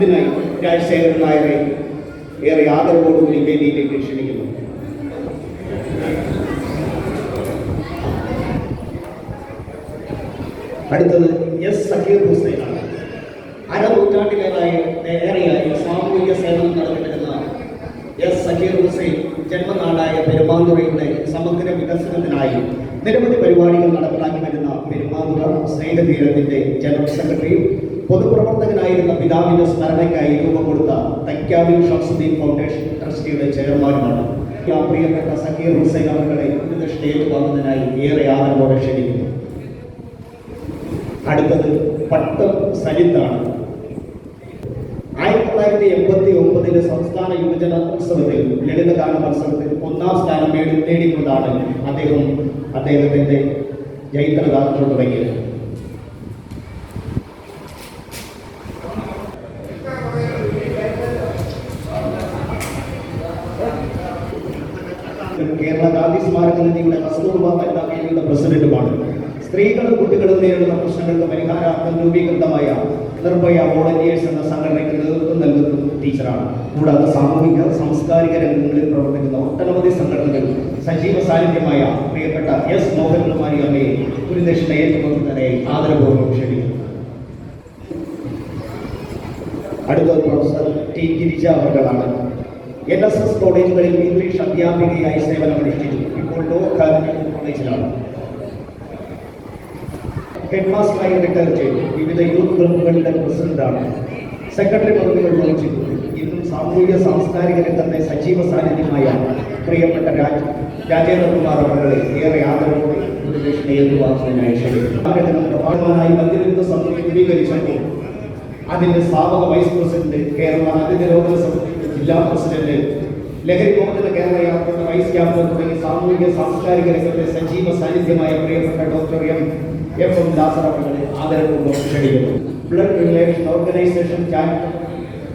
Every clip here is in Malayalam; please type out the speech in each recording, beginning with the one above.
അതിനായി രാജശേഖരൻ നായരെ ഏറെ ആദരവോടുകൂടി വേദിയിലേക്ക് ക്ഷണിക്കുന്നു. അടുത്തത് എസ് സക്കീർ ഹുസൈനാണ്. അരനൂറ്റാണ്ടിലേതായ ഏറെയായി സാമൂഹിക സേവനം നടത്തിവരുന്ന എസ് സക്കീർ ഹുസൈൻ ജന്മനാടായ പെരുമാതുറയുടെ സമഗ്ര വികസനത്തിനായി നിരവധി പരിപാടികൾ പെരുമാതുറ സ്നേഹതീരത്തിന്റെ ജനറൽ സെക്രട്ടറിയും പൊതുപ്രവർത്തകനായിരുന്ന പിതാവിന്റെ സ്മരണയ്ക്കായി രൂപം കൊടുത്ത തൈക്കാവിൽ ഷംസുദ്ദീൻ ഫൗണ്ടേഷൻ ട്രസ്റ്റിയുടെ ചെയർമാനുമാണ്. ആ പ്രിയപ്പെട്ട സക്കീർ ഹുസൈൻ അവരുടെ ദക്ഷിണ വന്നതിനായി ഏറെ ആദരവോടെ ക്ഷണിക്കുന്നു. അടുത്തത് പട്ടം സരിത്താണ്. ആയിരത്തി തൊള്ളായിരത്തി എൺപത്തി ഒമ്പതിലെ സംസ്ഥാന യുവജന ഉത്സവത്തിൽ ലളിതഗാന മത്സരത്തിൽ ഒന്നാം സ്ഥാനം നേടി നേടിക്കൊണ്ടാണ് അദ്ദേഹം അദ്ദേഹത്തിന്റെ ജൈത്രഗാനങ്ങൾ തുടങ്ങിയത് കേരള ഗാന്ധി സ്മാരക നിധിയുടെ കസ്തൂർബ വനിതാ വേദിയുടെ പ്രസിഡന്റുമാണ്. സ്ത്രീകളും കുട്ടികളും നേരിടുന്ന പ്രശ്നങ്ങൾക്ക് പരിഹാരാർത്ഥം രൂപീകൃതമായ നിർഭയ വോളണ്ടിയേഴ്സ് എന്ന സംഘടനയ്ക്ക് നേതൃത്വം നൽകുന്ന ടീച്ചറാണ്. കൂടാതെ സാമൂഹിക സാംസ്കാരിക രംഗങ്ങളിൽ പ്രവർത്തിക്കുന്ന ഒട്ടനവധി സംഘടനകൾ സജീവ സാന്നിധ്യമായ പ്രിയപ്പെട്ട എസ് മോഹൻകുമാരി അമ്മയെ ഗുരുദക്ഷിണ ഏറ്റവും തന്നെ ആദരപൂർവം ക്ഷണിക്കുന്നു. അടുത്ത പ്രൊഫസർ ടി ഗിരിജ അവർകളാണ് എൻ എസ് എസ് കോളേജുകളിൽ ഇംഗ്ലീഷ് അധ്യാപികയായി സേവനമനുഷ്ഠിച്ചു ഇപ്പോൾ ലോ അക്കാദമി കോളേജിലാണ്. ഹെഡ് മാസ്റ്ററായി റിട്ടയർ ചെയ്തു. വിവിധ യൂത്ത് ക്ലബുകളുടെ പ്രസിഡന്റാണ്. സെക്രട്ടറി പദവികൾ വഹിച്ചിട്ടുണ്ട്. ഇന്നും സാമൂഹിക സാംസ്കാരിക രംഗത്തെ സജീവ സാന്നിധ്യമായ പ്രിയപ്പെട്ട രാജ് രാജേന്ദ്രകുമാർ അവരുടെ ഏറെ ആദരവോടെ ദൂരദർശനെ ഏറ്റുവാങ്ങുന്നതിനായി ക്ഷണിക്കുന്നു. പ്രധാനമായി മദ്യവിരുദ്ധ സമിതി രൂപീകരിച്ചപ്പോൾ അതിന്റെ സ്ഥാപക വൈസ് പ്രസിഡന്റ് കേരള അതിനിരോധന സമിതി ജില്ലാ പ്രസിഡന്റ് ലഹരി മോചന കേരള യാത്രയുടെ വൈസ് ക്യാപ്റ്റൻ തുടങ്ങി സാമൂഹിക സാംസ്കാരിക രംഗത്തെ സജീവ സാന്നിധ്യമായ പ്രിയപ്പെട്ട ഡോക്ടർ എം. F M. ദാസർ അവരുടെ ആദരപൂർവം ക്ഷണിക്കുന്നു. ബ്ലഡ് റിലേഷൻ ഓർഗനൈസേഷൻ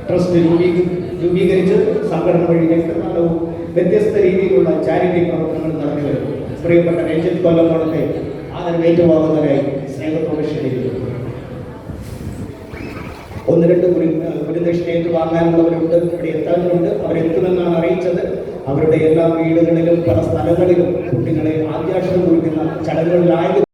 ട്രസ്റ്റ് രൂപീ- രൂപീകരിച്ച് സംഘടന വഴി രക്തദാനവും വ്യത്യസ്ത രീതിയിലുള്ള ചാരിറ്റി പ്രവർത്തനങ്ങൾ നടത്തി വരുന്നു. പ്രിയപ്പെട്ട രഞ്ജിത്ത് കൊല്ലത്തോടത്തെ ആദരവേറ്റുവാങ്ങുന്നതിനായി സ്നേഹത്തോടെ ക്ഷണിക്കുന്നു. ഒന്ന് രണ്ട് കുറി കുരുദക്ഷിണയേറ്റ് വാങ്ങാനുള്ളവരുണ്ട് ഇവിടെ എത്താനുണ്ട്. അവരെത്തുമെന്നാണ് അറിയിച്ചത്. അവരുടെ എല്ലാ വീടുകളിലും പല സ്ഥലങ്ങളിലും കുട്ടികളെ ആദ്യാക്ഷരം കുറിക്കുന്ന ചടങ്ങുകളിലായത്